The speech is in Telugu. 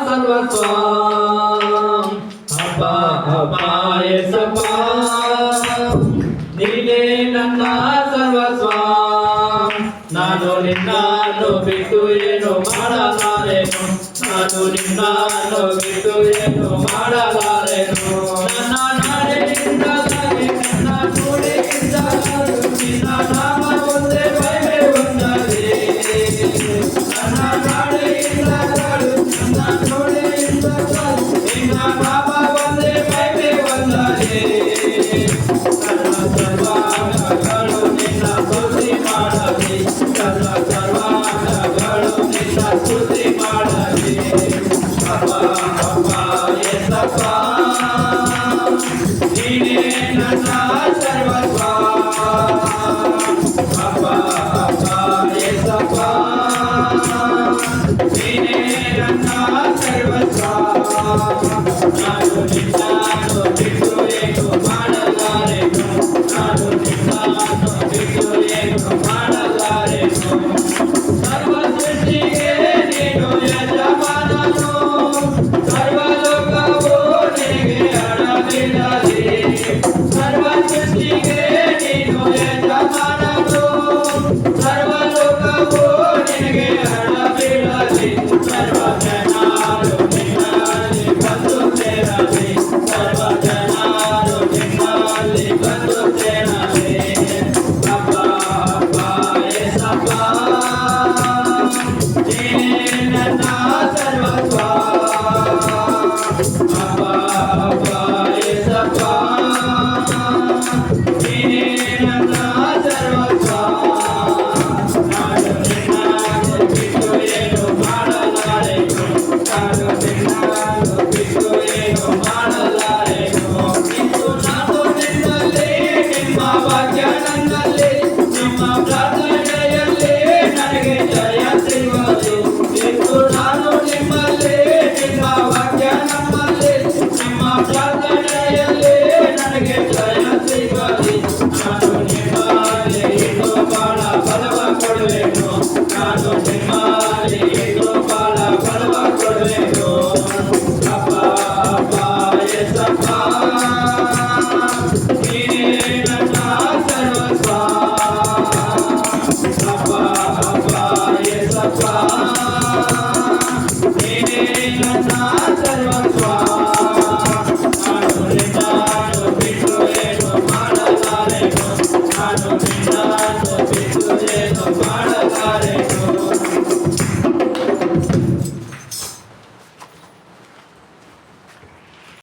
సర్వస్వాం అపాయ సపా నీలే నన్నా సర్వస్వాం నాను నిన్నాను బితుయేను మాడలారేను నాను నిన్నాను బితుయేను మాడలారేను Nana. Thank you. heart.